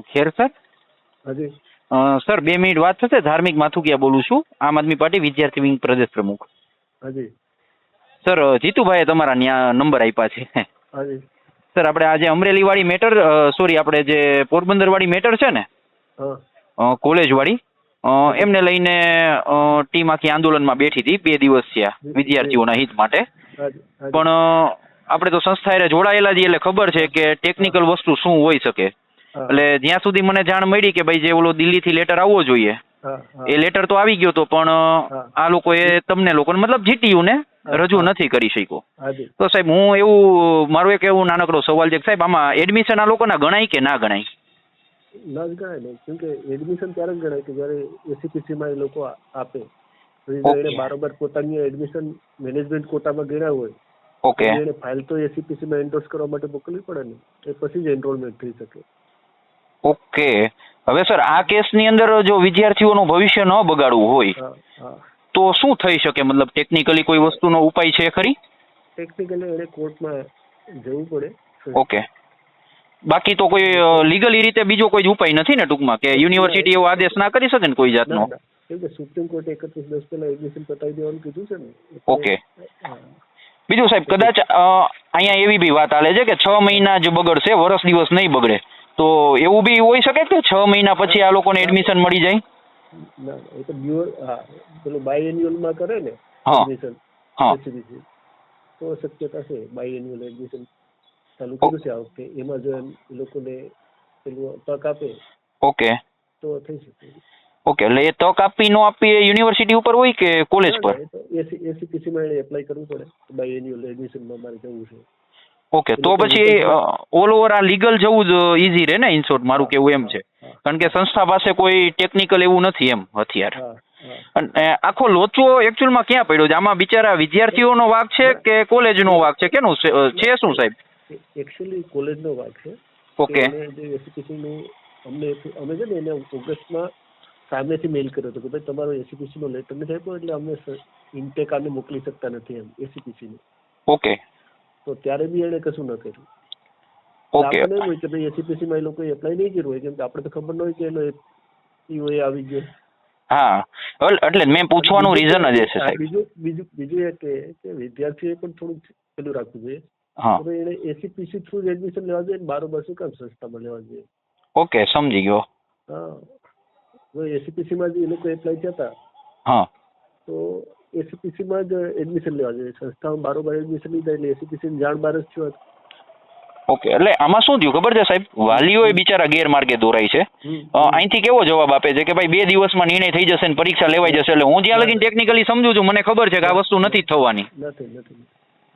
ખેર sir? હાજી. અ, sir બે minute વાત થશે ધાર્મિક માથુકિયા બોલું છું. આમ આદમી પાર્ટી વિદ્યાર્થી વિંગ પ્રદેશ પ્રમુખ. હાજી. સર જીતુભાઈ જીતુભાઈએ તમારા ત્યાં નંબર આપ્યા છે. હાજી. સર આપણે આજે અમરેલી વાળી મેટર સોરી આપણે જે પોરબંદર વાળી મેટર છે ને કોલેજ વાળી એમને લઈને ટીમ આખી આંદોલનમાં બેઠી હતી બે દિવસ થયા વિદ્યાર્થીઓના હિત માટે. પણ આપણે તો સંસ્થા જોડાયેલા છીએ એટલે ખબર છે કે ટેકનિકલ વસ્તુ શું હોઈ શકે. એટલે જ્યાં સુધી મને જાણ મળી કે ભાઈ જે ઓલો દિલ્હીથી લેટર આવવો જોઈએ. એ લેટર તો આવી ગયો તો પણ આ લોકો લોકોએ તમને લોકોને મતલબ જીટીયુ ને રજૂ નથી કરી શક્યો. તો સાહેબ હું એવું મારું એક એવું નાનકડો સવાલ છે સાહેબ આમાં એડમિશન આ લોકોના ગણાય કે ના ગણાય? ના જ ગણાય ને. કેમ કે એડમિશન ત્યારે જ ગણાય કે જ્યારે એસીપીસી માં એ લોકો આપે. એને બરોબર પોતાની એડમિશન મેનેજમેન્ટ કોટામાં ગણ્યા હોય ઓકે. એને ફાઇલ તો એસીપીસી માં એન્ડોર્સ કરવા માટે મોકલવી પડે ને. એ પછી જ એનરોલમેન્ટ થઈ શકે. ઓકે. હવે સર આ કેસની અંદર જો વિદ્યાર્થીઓનું ભવિષ્ય ન બગાડવું હોય તો શું થઈ શકે? મતલબ ટેકનિકલી કોઈ વસ્તુનો ઉપાય છે ખરી? ટેકનિકલી એને કોર્ટમાં જવું પડે. ઓકે. બાકી તો કોઈ લીગલી રીતે બીજો કોઈ ઉપાય નથી ને ટૂંકમાં કે યુનિવર્સિટી એવો આદેશ ના કરી શકે ને કોઈ જાતનો? સુપ્રીમ કોર્ટે એકત્રીસ દસ પહેલા એડમિશન પતાવી દેવાનું કીધું છે ને. ઓકે. બીજું સાહેબ કદાચ અહીંયા એવી બી વાત આલે છે કે છ મહિના જ બગડશે વર્ષ દિવસ નહીં બગડે. તો એવું બી હોઈ શકે કે છ મહિના પછી આ લોકોને એડમિશન મળી જાય? ના એ તો બ્યુઅર હા પેલું બાય એન્યુઅલમાં કરે ને. એડમિશન હા. તો શક્યતા છે બાય એન્યુઅલ એડમિશન ચાલુ કર્યું છે આ વખતે. એમાં જો એમ એ લોકોને પેલું તક આપે ઓકે. તો થઈ શકે. ઓકે એટલે એ તક આપી નો આપી એ યુનિવર્સિટી ઉપર હોય કે કોલેજ પર? એસી એસીપીસી માં એપ્લાય કરવું પડે બાય એન્યુઅલ એડમિશનમાં મારે જવું છે. ઓકે તો પછી ઓલ ઓવર આ લીગલ જવું જ ઈઝી રહે ને ઇન મારું કેવું એમ છે. કારણ કે સંસ્થા પાસે કોઈ ટેકનિકલ એવું નથી એમ હથિયાર. અને આખો લોચો એકચ્યુઅલમાં ક્યાં પડ્યો છે? આમાં બિચારા વિદ્યાર્થીઓનો વાક છે કે કોલેજનો વાક છે? કેનું છે? શું સાહેબ? એકચ્યુઅલી કોલેજનો વાક છે. ઓકે અમને અમે છે ને એને ઓગસ્ટમાં સામેથી મેલ કર્યો હતો કે ભાઈ તમારો એસીપીસી નો લેટર નથી આપ્યો એટલે અમે ઇન્ટેક આને મોકલી શકતા નથી એમ એસીપીસી ને. ઓકે તો ત્યારે બી એને કશું ન કર્યું. ઓકે આપણને એમ હોય કે ભાઈ એસીપીસી માં એ લોકોએ એપ્લાય નહીં કર્યું હોય કેમ કે આપણે તો ખબર ન હોય કે એનો એ આવી ગયો. હા. એટલે મેં પૂછવાનું રીઝન જ છે સાહેબ. બીજું બીજું બીજું એ કે વિદ્યાર્થીએ પણ થોડુંક પેલું રાખવું જોઈએ. હા. કે એને એસીપીસી થ્રુ જ એડમિશન લેવા જોઈએ બારો શું કામ સંસ્થામાં લેવા જોઈએ. ઓકે સમજી ગયો. હા. એસીપીસી માં જે એ લોકો એપ્લાય થયા હતા હા. તો એસીપીસી માં જ એડમિશન લેવા જોઈએ. સંસ્થામાં બારોબાર એડમિશન લીધા એટલે એસીપીસી જાણ બહાર જ થયો ઓકે એટલે આમાં શું થયું ખબર છે સાહેબ? વાલીઓ બિચારા ગેરમાર્ગે દોરાય છે. અહીંથી કેવો જવાબ આપે છે કે ભાઈ બે દિવસમાં નિર્ણય થઈ જશે ને પરીક્ષા લેવાઈ જશે એટલે હું જ્યાં લગીને ટેકનિકલી સમજુ છું મને ખબર છે કે આ વસ્તુ નથી થવાની. નથી નથી.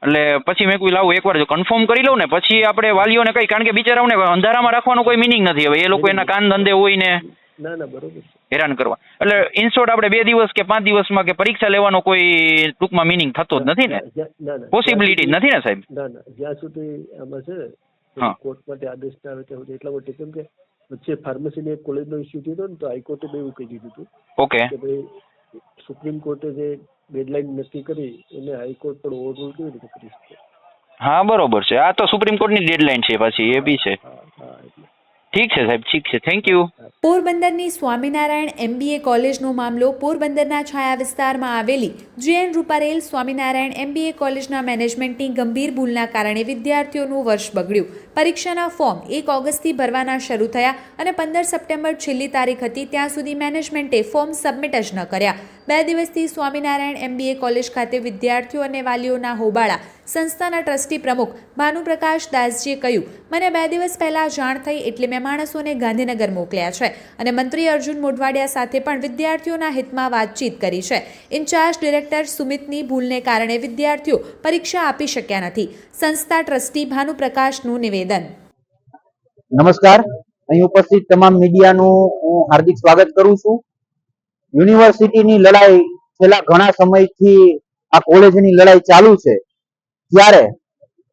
એટલે પછી મેં કોઈ લાવું એકવાર જો કન્ફર્મ કરી લઉં ને પછી આપણે વાલીઓને કઈ કારણ કે બિચારાઓને અંધારામાં રાખવાનો કોઈ મિનિંગ નથી હવે. એ લોકો એના કાન ધંધે હોય ને. ના ના બરોબર હેરાન કરવા. એટલે ઇન શોર્ટ આપણે બે દિવસ કે પાંચ દિવસમાં કે પરીક્ષા લેવાનો કોઈ ટૂંકમાં મિનિંગ થતો જ નથી ને? પોસિબિલિટી નથી ને સાહેબ? ના ના. જ્યાં સુધી આમાં છે. કોર્ટ માટે આદેશ ના આવે ત્યાં સુધી એટલા માટે કેમ કે વચ્ચે ફાર્મસીની એક કોલેજનો ઇસ્યુ થયો હતો ને તો હાઈકોર્ટે બે એવું કહી દીધું હતું. ઓકે કે ભાઈ સુપ્રીમ કોર્ટે જે ડેડલાઇન નક્કી કરી એને હાઈકોર્ટ પણ ઓવરરૂલ કેવી રીતે કરી શકે? હા બરોબર છે. આ તો સુપ્રીમ કોર્ટની ડેડલાઇન છે પછી એ બી છે. ઠીક છે સાહેબ, ઠીક છે. થેન્ક યુ પોરબંદરની સ્વામિનારાયણ એમબીએ કોલેજનો મામલો પોરબંદરના છાયા વિસ્તારમાં આવેલી જેએન રૂપારેલ સ્વામિનારાયણ એમબીએ કોલેજના મેનેજમેન્ટની ગંભીર ભૂલના કારણે વિદ્યાર્થીઓનું વર્ષ બગડ્યું. પરીક્ષાના ફોર્મ એક ઓગસ્ટથી ભરવાના શરૂ થયા અને પંદર સપ્ટેમ્બર છેલ્લી તારીખ હતી, ત્યાં સુધી મેનેજમેન્ટે ફોર્મ સબમિટ જ ન કર્યા. બે દિવસથી સ્વામિનારાયણ એમબીએ કોલેજ ખાતે વિદ્યાર્થીઓ અને વાલીઓના હોબાળા સંસ્થાના ટ્રસ્ટી પ્રમુખ ભાનુપ્રકાશ દાસજીએ કહ્યું, મને બે દિવસ પહેલાં જાણ થઈ એટલે મેં માણસોને ગાંધીનગર મોકલ્યા છે અને મંત્રી અર્જુન મોઢવાડિયા સાથે પણ વિદ્યાર્થીઓના હિતમાં વાતચીત કરી છે. ઇન્ચાર્જ ડિરેક્ટર સુમિતની ભૂલને કારણે વિદ્યાર્થીઓ પરીક્ષા આપી શક્યા નથી. સંસ્થા ટ્રસ્ટી ભાનુપ્રકાશનું નિવેદન. નમસ્કાર. અહીં ઉપસ્થિત તમામ મીડિયાનું હું હાર્દિક સ્વાગત કરું છું. યુનિવર્સિટીની લડાઈ છેલ્લા ઘણા સમયથી આ કોલેજની લડાઈ ચાલુ છે. ત્યારે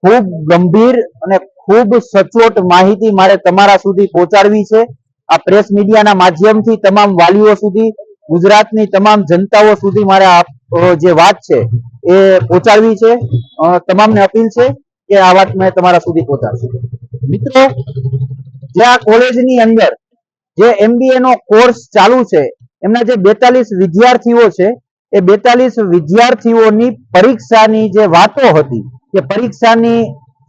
ખૂબ ગંભીર અને ખૂબ સચોટ માહિતી મારે તમારા સુધી પહોંચાડવી છે. આ પ્રેસ મીડિયાના માધ્યમથી તમામ વાલીઓ સુધી, ગુજરાતની તમામ જનતાઓ સુધી મારે જે વાત છે એ પહોંચાડવી છે. તમામને અપીલ છે કે આ વાત મેં તમારા સુધી પહોંચાડશું મિત્રો, જે આ કોલેજની અંદર જે એમબીએ નો કોર્સ ચાલુ છે એમના જે બેતાલીસ વિદ્યાર્થીઓ છે, એ બેતાલીસ વિદ્યાર્થીઓની પરીક્ષાની જે વાતો હતી, કે પરીક્ષાની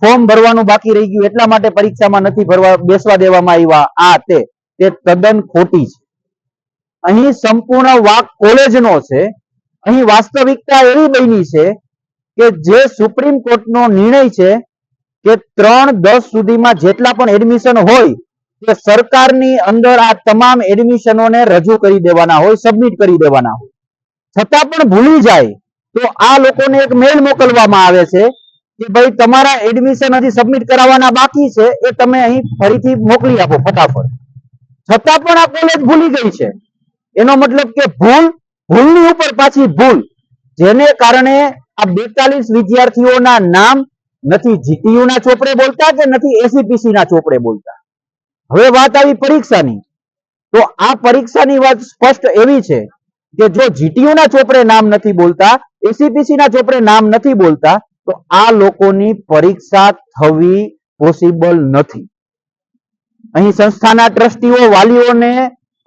ફોર્મ ભરવાનું બાકી રહી ગયું, એટલા માટે પરીક્ષામાં નથી ભરવા, બેસવા દેવામાં આવ્યા, આ તે તે તદ્દન ખોટી છે. અહીં સંપૂર્ણ વાક કોલેજનો છે, અહીં વાસ્તવિકતા એવી બની છે, કે જે સુપ્રીમ કોર્ટનો નિર્ણય છે, કે ત્રણ દસ સુધીમાં જેટલા પણ એડમિશન હોય તે સરકારની અંદર આ તમામ એડમિશનોને રજૂ કરી દેવાના હોય સબમિટ કરી દેવાના હોય. છતાં પણ ભૂલી જાય તો આ લોકોને એક મેલ મોકલવામાં આવે છે કે ભાઈ તમારા એડમિશન હજી સબમિટ કરાવવાના બાકી છે, એ તમે અહીં ફરીથી મોકલી આપો ફટાફટ. છતાં પણ આ કોલેજ ભૂલી ગઈ છે. એનો મતલબ કે ભૂલ, ભૂલની ઉપર પાછી ભૂલ, જેને કારણે આ બેતાલીસ વિદ્યાર્થીઓના નામ નથી જીટીયુ ના ચોપડે બોલતા કે નથી એસીપીસી ના ચોપડે બોલતા? હવે વાત આવી પરીક્ષાની. તો આ પરીક્ષાની વાત સ્પષ્ટ એવી છે કે જો જીટીયુ ના ચોપડે નામ નથી બોલતા એસીપીસી ના ચોપડે નામ નથી બોલતા, તો આ લોકોની પરીક્ષા થવી પોસિબલ નથી. અહીં સંસ્થાના ટ્રસ્ટીઓ વાલીઓને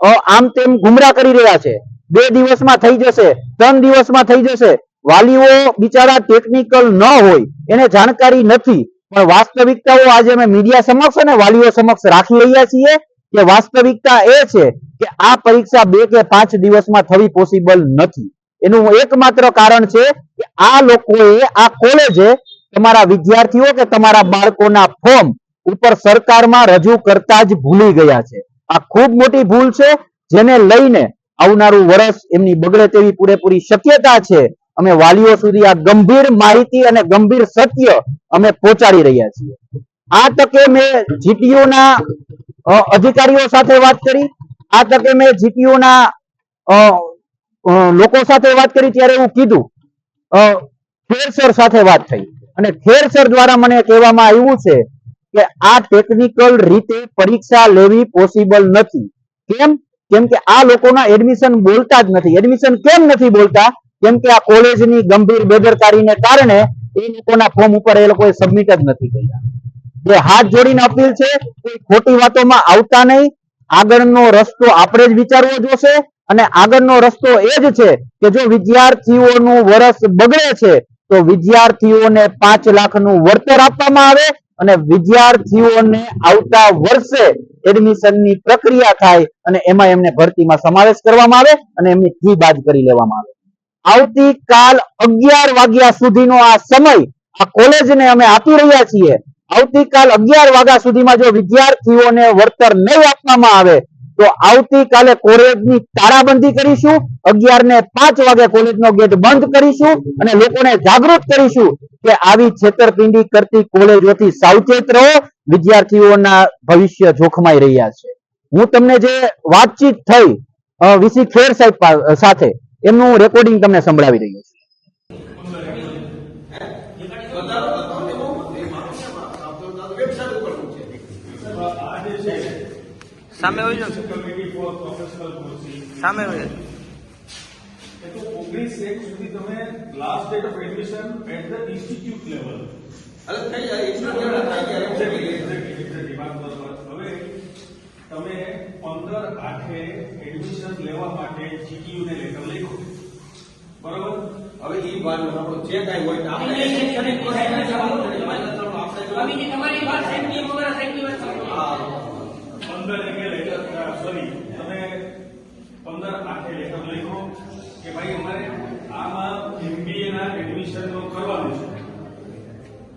આમ તેમ ગુમરાહ કરી રહ્યા છે. બે દિવસમાં થઈ જશે, ત્રણ દિવસમાં થઈ જશે. વાલીઓ બિચારા ટેકનિકલ ન હોય, એને જાણકારી નથી. પણ વાસ્તવિકતાઓ આજે અમે મીડિયા સમક્ષ અને વાલીઓ સમક્ષ રાખી રહ્યા છીએ કે વાસ્તવિકતા એ છે કે આ પરીક્ષા બે કે પાંચ દિવસમાં થવી પોસિબલ નથી. એનું એકમાત્ર કારણ છે કે આ લોકોએ, આ કોલેજે તમારા વિદ્યાર્થીઓ કે તમારા બાળકોના ફોર્મ ઉપર સરકારમાં રજૂ કરતા જ ભૂલી ગયા છે. આ ખૂબ મોટી ભૂલ છે, જેને લઈને આવનારું વર્ષ એમની બગડે તેવી પૂરેપૂરી શક્યતા છે. અમે વાલીઓ સુધી આ ગંભીર માહિતી અને ગંભીર સત્ય અમે પહોંચાડી રહ્યા છીએ. આ તકે મેં જીટીયુના અધિકારીઓ સાથે વાત કરી. આ તકે મેં જીટીયુ ના અ, અ, લોકો સાથે વાત કરી ત્યારે એવું કીધું. ખેર સાથે વાત થઈ. અને ખેર સર દ્વારા મને કહેવામાં આવ્યું છે કે આ ટેકનિકલ રીતે પરીક્ષા લેવી પોસિબલ નથી. કેમ? કેમ કે આ લોકોના એડમિશન બોલતા જ નથી. એડમિશન કેમ નથી બોલતા? કેમ કે આ કોલેજની ગંભીર બેદરકારીને કારણે એ લોકોના ફોર્મ ઉપર એ લોકોએ સબમિટ જ નથી કર્યા. જે હાથ જોડીને અપીલ છે કોઈ ખોટી વાતોમાં આવતા નહીં. આગળનો રસ્તો આપણે જ વિચારવો જોશે અને આગળનો રસ્તો એ જ છે કે જો વિદ્યાર્થીઓનું વર્ષ બગડે છે, તો વિદ્યાર્થીઓને પાંચ લાખનું વળતર આપવામાં આવે અને વિદ્યાર્થીઓને આવતા વર્ષે એડમિશનની પ્રક્રિયા થાય અને એમાં એમને ભરતીમાં સમાવેશ કરવામાં આવે અને એમની ફી બાદ કરી લેવામાં આવે. આવતીકાલ અગિયાર વાગ્યા સુધીનો આ સમય આ કોલેજને અમે આપી રહ્યા છીએ. આવતીકાલ અગિયાર વાગ્યા સુધીમાં જો વિદ્યાર્થીઓને વળતર નહીં આપવામાં આવે, તો આવતીકાલે કોલેજની તાળાબંધી કરીશું. અગિયાર ને પાંચ વાગે કોલેજનો ગેટ બંધ કરીશું અને લોકોને જાગૃત કરીશું કે આવી છેતરપિંડી કરતી કોલેજોથી સાવચેત રહો. વિદ્યાર્થીઓના ભવિષ્ય જોખમાઈ રહ્યા છે. હું તમને જે વાતચીત થઈ વીસી ખેર સાહેબ સાથે એમનું રેકોર્ડિંગ તમને સંભળાવી રહ્યો છું. સામે હોય છે. સામે હોય ઓગણીસ એક સુધી તમે last date of admission at the institute level અરે થઈ જાય exactly. વાત તમે પંદર આઠે એડમિશન લેવા માટે જીટીયુ ને લેટર લખ્યું. બરોબર? હવે ઈ વાત આપણો જે કાંઈ હોય ને આપણે પંદર એકે લેટર સોરી તમે પંદર આઠે લેટર લખ્યો કે ભાઈ અમારે આમાં એમબીએ ના એડમિશન નો કરવાનું છે.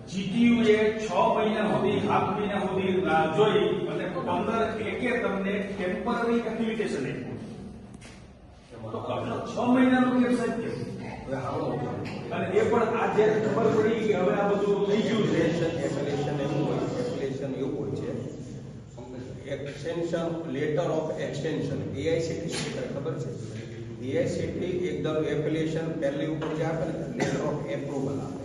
જીટીયુ એ છ મહિના સુધી હાફ મહિના સુધી રાહ જોઈ અને એટલે કે તમને ટેમ્પરરી એપ્લિકેશન આપ્યું તો આટલો છ મહિનાનું કેમ સાહેબ કેમ? અને એ પણ આજે ખબર પડી કે હવે આ બધું થઈ ગયું છે. એપ્લિકેશન એવું હોય એપ્લિકેશન એવું હોય છે extension letter of extension AICTE ખબર છે એઆઈસીટી એકદમ એપ્લિકેશન પહેલી ઉપર જે આપે ને લેટર ઓફ એપ્રુવલ આપે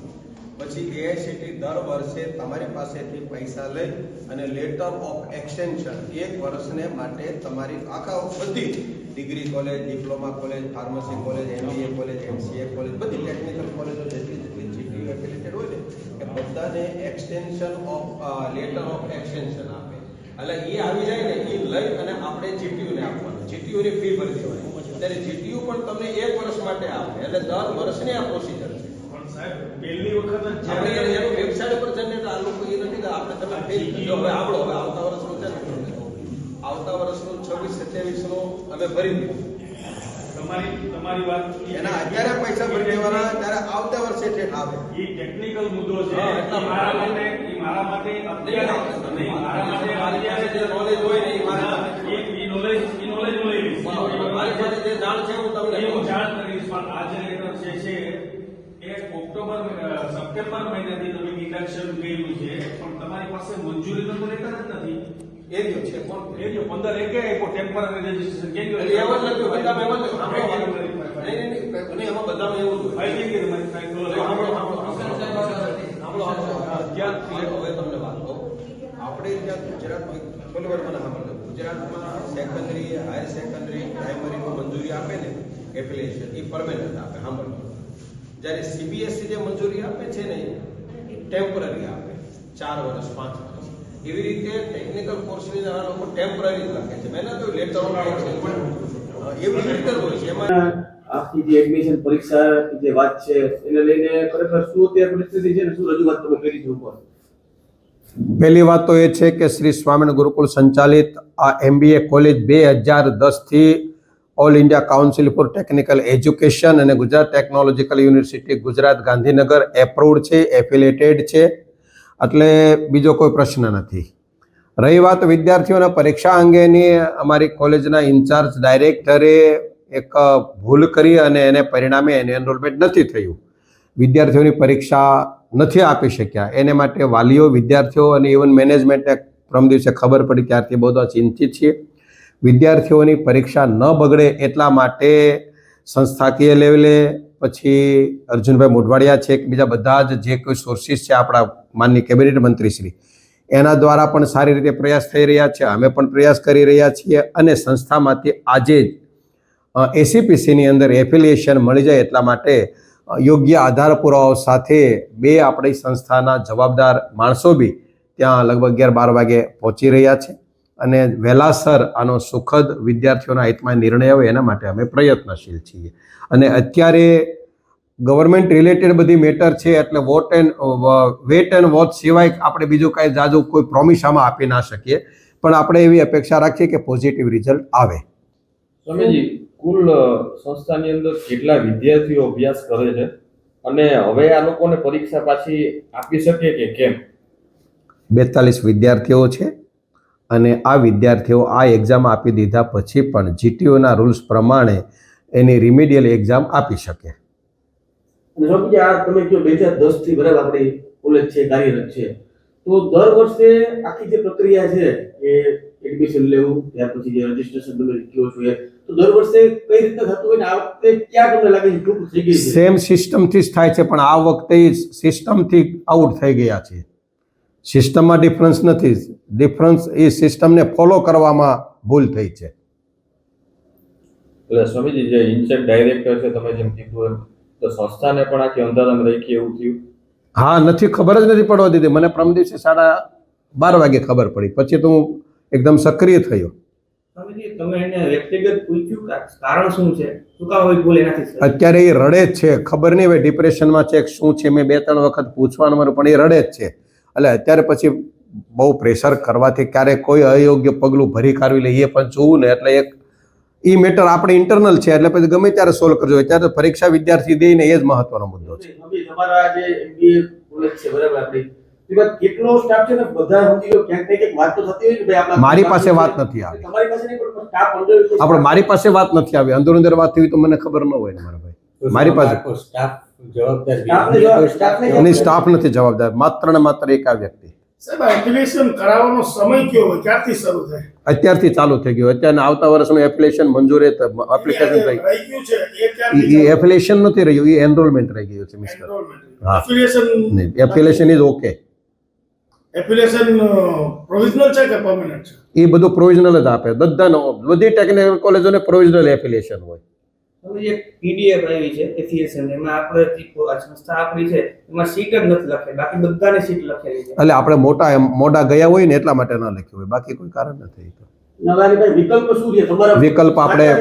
પછી એઆઈસીટી દર વર્ષે તમારી પાસેથી પૈસા લઈ અને લેટર ઓફ એક્સટેન્શન એક વર્ષને માટે તમારી આખા બધી degree college diploma college pharmacy college MBA college MCA college બધી ટેકનિકલ કોલેજો જેટલી જેટલી જીટીયુ એફિલેટેડ હોય ને, એ બધાને extension of letter of extension આપે. એટલે એ આવી જાય ને એ લઈ અને આપણે જીટીયુ ને આપવાનું. જીટીયુ ફી ભરતી હોય. ત્યારે જીટીયુ પણ તમને એક વર્ષ માટે આપે. એટલે દર વર્ષની આ પ્રોસિજર સાહેબ પહેલી વખત જ જ્યારે એનું વેબસાઇટ ઉપર જઈને તો આ લોકો એ નથી કે આપણે તમે ફેલ જો. હવે આપણો હવે આવતા વર્ષનું છે ને? આવતા વર્ષનું નો અમે ભરી દીધું. તમારી તમારી વાત એના અત્યારે પૈસા ભરી દેવાના ત્યારે આવતા વર્ષે ઠેઠ આવે. એ ટેકનિકલ મુદ્દો છે. એટલા મારા માટે મારા માટે અત્યારે નહીં, મારા માટે અત્યારે જે knowledge હોય ને એ મારે ના, એ એ knowledge એ knowledge હું લઈ લઈશ. મારી પાસે જે જાણ છે હું તમને એ હું કહું છું. જાણ કરીશ પણ આ જે letter છે છે એ ઓક્ટોબર અ, સપ્ટેમ્બર મહિનાથી તમે ઇન્ડક્શન કર્યું છે પણ તમારી પાસે મંજૂરીનો તો લેટર જ નથી એરિયો છે કોણ એ જો પંદર એકે આપ્યો ટેમ્પરરી રજીસ્ટ્રેશન કેમ એટલે એમ જ લખ્યું બધામાં એમ જ લખ્યું. સાંભળો વાત. નહીં, નહીં, નહીં, નહીં, એમાં બધામાં એવું જ હોય. ફાઇલ કેમ કે તમારી ફાઇલ ખોલો? સાંભળો, સાંભળો, સાંભળો, સાંભળો. ત્યાં હવે તમને વાત કહું. આપણે ત્યાં ગુજરાતમાં થોડી વાર મને સાંભળજો ગુજરાતમાં સેકન્ડરી હાયર સેકન્ડરી પ્રાઇમરીનું મંજૂરી આપે ને એપ્લિકેશન એ પરમેનન્ટ આપે સાંભળજો જ્યારે સીબીએસસી જે મંજૂરી આપે છે ને ટેમ્પરરી આપે. ચાર વર્ષ પાંચ વર્ષ. એવી રીતે ટેકનિકલ કોર્સની આ લોકો ટેમ્પરરી જ રાખે છે. મેં ના કહ્યું લેટર એવી રીતે હોય છે. એમાં આખી જે એડમિશન પરીક્ષા જે વાત છે એને લઈને ખરેખર શું અત્યારે પરિસ્થિતિ છે ને શું રજૂઆત તમે કરી છે ઉપર? પહેલી વાત તો એ છે કે શ્રી સ્વામિનારાયણ ગુરુકુળ સંચાલિત આ એમબીએ કોલેજ બે હજાર દસથી All India Council for Technical Education અને Gujarat Technological University Gujarat Gandhinagar approved છે, એફિલેટેડ છે. એટલે બીજો કોઈ પ્રશ્ન નથી. રહી વાત વિદ્યાર્થીઓના પરીક્ષા અંગેની, અમારી કોલેજના ઇન્ચાર્જ ડાયરેક્ટરે એક ભૂલ કરી અને એને પરિણામે એને એનરોલમેન્ટ નથી થયું. વિદ્યાર્થીઓની પરીક્ષા નથી આપી શક્યા. એને માટે વાલીઓ, વિદ્યાર્થીઓ અને ઇવન મેનેજમેન્ટને પ્રમ દિવસે ખબર પડી ત્યારથી બહુ ચિંતિત છીએ. વિદ્યાર્થીઓની પરીક્ષા ન બગડે એટલા માટે સંસ્થાકીય લેવલે પછી અર્જુનભાઈ મોઢવાડિયા છે કે બીજા બધા જ જે કોઈ સોર્સિસ છે આપણા માનની કેબિનેટ મંત્રીશ્રી, એના દ્વારા પણ સારી રીતે પ્રયાસ થઈ રહ્યા છે. અમે પણ પ્રયાસ કરી રહ્યા છીએ અને સંસ્થામાંથી આજે જ એસીપીસીની અંદર એફિલિએશન મળી જાય એટલા માટે યોગ્ય આધાર પુરાવાઓ સાથે બે આપણી સંસ્થાના જવાબદાર માણસો બી ત્યાં લગભગ અગિયાર બાર વાગે પહોંચી રહ્યા છે. અને વહેલાસર આનો સુખદ વિદ્યાર્થીઓના હિતમાં નિર્ણય આવે એના માટે અમે પ્રયત્નશીલ છીએ. અને અત્યારે ગવર્મેન્ટ રિલેટેડ બધી મેટર છે એટલે what and wait and watch સિવાય આપણે બીજું કાંઈ જાજુ કોઈ પ્રોમિસ આમાં આપી ના શકીએ. પણ આપણે એવી અપેક્ષા રાખીએ કે પોઝિટિવ રિઝલ્ટ આવે. સ્વામીજી કુલ સંસ્થાની અંદર કેટલા વિદ્યાર્થીઓ અભ્યાસ કરે છે? અને હવે આ લોકોને પરીક્ષા પાછી આપી શકે કે કેમ? બેતાલીસ વિદ્યાર્થીઓ છે. અને આ વિદ્યાર્થીઓ આ એક્ઝામ આપી દીધા પછી પણ જીટીઓના રૂલ્સ પ્રમાણે એની રિમિડિયલ એક્ઝામ આપી શકે. આ તમે કહો બે હજાર દસથી બરાબર આપણી કોલેજ છે કાર્યરત છે તો દર વર્ષે આખી જે પ્રક્રિયા છે એ એડમિશન લેવું ત્યાર પછી જે રજીસ્ટ્રેશન તમે કહો છો એ તો દર વર્ષે કઈ રીતે થતું હોય ને આ વખતે ક્યાં તમને લાગે છે થઈ ગઈ સેમ સિસ્ટમથી જ થાય છે પણ આ વખતે સિસ્ટમથી આઉટ થઈ ગયા છે. સિસ્ટમમાં ડિફરન્સ નથી. ડિફરન્સ એ સિસ્ટમને ફોલો કરવામાં ભૂલ થઈ છે. એટલે સ્વામીજી જે ઇન્સેક ડાયરેક્ટર છે તમે જેમ કીધું એમ તો સંસ્થાને પણ આખી અંધારામાં રાખી એવું થયું? હા નથી ખબર જ નથી પડવા દીધી. મને પ્રમ દિવસે સાડા બાર વાગે ખબર પડી. પછી તો હું એકદમ સક્રિય થયો. સ્વામીજી તમે એને વ્યક્તિગત પૂછ્યું કે આ કારણ શું છે? શું કામ હોય બોલે એનાથી અત્યારે એ રડે જ છે. ખબર નહીં હવે ડિપ્રેશનમાં છે કે શું છે? મેં બે ત્રણ વખત પૂછવાનું મારું પણ એ રડે જ છે. એટલે અત્યારે પછી બહુ પ્રેશર કરવાથી ક્યારેક કોઈ અયોગ્ય પગલું ભરી કાઢવી લે એ પણ જોવું ને એટલે એક એ મેટર આપણે ઇન્ટરનલ છે એટલે પછી ગમે ત્યારે સોલ્વ કરજો. ત્યારે તો પરીક્ષા વિદ્યાર્થી દે ને એ જ મહત્વનો મુદ્દો છે. સ્વામી, તમારા જે MBA કોલેજ છે બરાબર આપણી. એમાં કેટલો સ્ટાફ છે ને બધા સમજી લો ક્યાંક ને ક્યાંક વાત તો થતી હોય કે ભાઈ આપણા મારી પાસે વાત નથી આવી. સ્ટાફ આપણે મારી પાસે વાત નથી આવી. અંદર અંદર વાત થઈ તો મને ખબર ન હોય ને મારા ભાઈ. મારી પાસે સ્ટાફને જવાબ- એની સ્ટાફ નથી જવાબદાર માત્ર ને માત્ર એક આ વ્યક્તિ. કરાવવાનો સમય કયો હોય? ક્યારથી શરૂ થાય? અત્યારથી ચાલુ થઈ ગયું. અત્યારે આવતા વર્ષનું એપ્લિકેશન મંજૂર એપ્લિકેશન થઈ. એ એફિલેશન નથી રહ્યું એ એનરોલમેન્ટ રહી ગયું છે મિસ્ટર હા. Application affiliation is okay application provisional છે કે પરમેનન્ટ છે? એ બધું પ્રોવિઝનલ જ આપે. બધાનો બધી ટેકનિકલ કોલેજોને પ્રોવિઝનલ એફિલેશન હોય. હવે જે પીડીએફ આવી છે એફીએસએન એમાં આપણે આ સંસ્થા આપણી છે એમાં સીટ જ નથી લખેલી બાકી બધાની સીટ લખેલી છે. એટલે આપણે મોટા મોટા ગયા હોય ને એટલા માટે ના લખ્યું હોય બાકી કોઈ કારણ નથી વિકલ્પ શું છે? તમારા વિકલ્પ આપણે-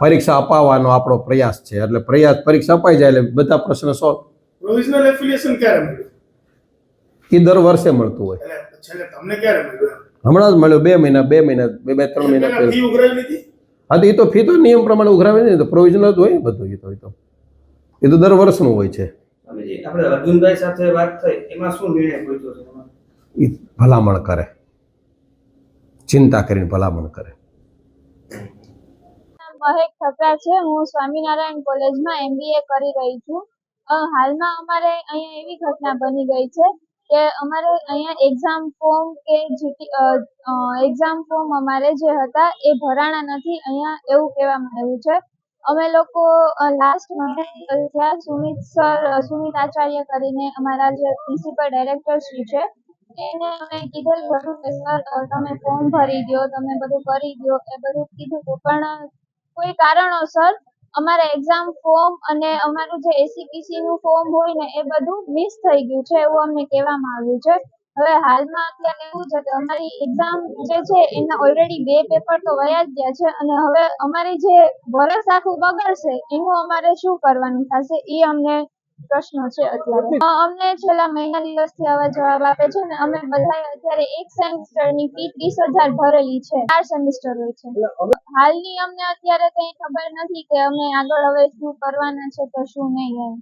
પરીક્ષા અપાવવાનો આપણો પ્રયાસ છે એટલે પ્રયાસ પરીક્ષા અપાઈ જાય એટલે બધા પ્રશ્ન સોલ્વ પ્રોવિઝનલ એફિલિએશન ક્યારે મળ્યું? એ દર વર્ષે મળતું હોય. તમને ક્યારે મળ્યું હમણાં જ મળ્યો બે મહિના બે મહિના બે બે ત્રણ મહિના પહેલા. હા તો એ તો ફી તો નિયમ પ્રમાણે ઉઘરાવે ને તો પ્રોવિઝનલ જ હોય બધું એ તો એ તો. એ તો દર વર્ષનું હોય છે. આપણે અર્જુનભાઈ સાથે વાત થઈ એમાં શું નિર્ણય પહોંચ્યો છે? એમાં એ ભલામણ કરે. ચિંતા કરીને ભલામણ કરે. મહેક ઠકરા છે હું સ્વામિનારાયણ કોલેજમાં એમબીએ કરી રહી છું. હાલમાં અમારે અહીંયા એવી ઘટના બની ગઈ છે કે અમારે અહીંયા એક્ઝામ ફોર્મ કે એક્ઝામ ફોર્મ અમારે જે હતા એ ભરાણા નથી, અહીંયા એવું કહેવામાં માંડ્યું છે. અમે લોકો લાસ્ટ મહિને ત્યાં સુમિત સર સુમિત આચાર્ય કરીને અમારા જે પ્રિન્સિપલ ડાયરેક્ટર શ્રી છે, એને અમે કીધેલું હતું કે સર તમે ફોર્મ ભરી દો તમે બધું કરી દો એ બધું કીધું પણ કોઈ કારણોસર અમારે એક્ઝામ ફોર્મ અને અમારું જે એસીપીસી નું ફોર્મ હોય ને, એ બધું મિસ થઈ ગયું છે એવું અમને કહેવામાં આવ્યું છે. હવે હાલમાં અત્યારે એવું છે કે અમારી એક્ઝામ જે છે, એના ઓલરેડી બે પેપર તો વયા જ ગયા છે અને હવે અમારી જે વરસ આખું બગડશે, એનું અમારે શું કરવાનું થશે, એ અમને પ્રશ્ન છે અત્યારે. અમને છેલ્લા મહિના દિવસથી આવા જવાબ આપે છે ને અમે બધાએ અત્યારે એક સેમિસ્ટરની ફી ત્રીસ હજાર ભરેલી છે. ચાર સેમિસ્ટર હોય છે. હાલની અમને અત્યારે કઈ ખબર નથી કે અમે આગળ હવે શું કરવાના છે તો શું નહીં એમ.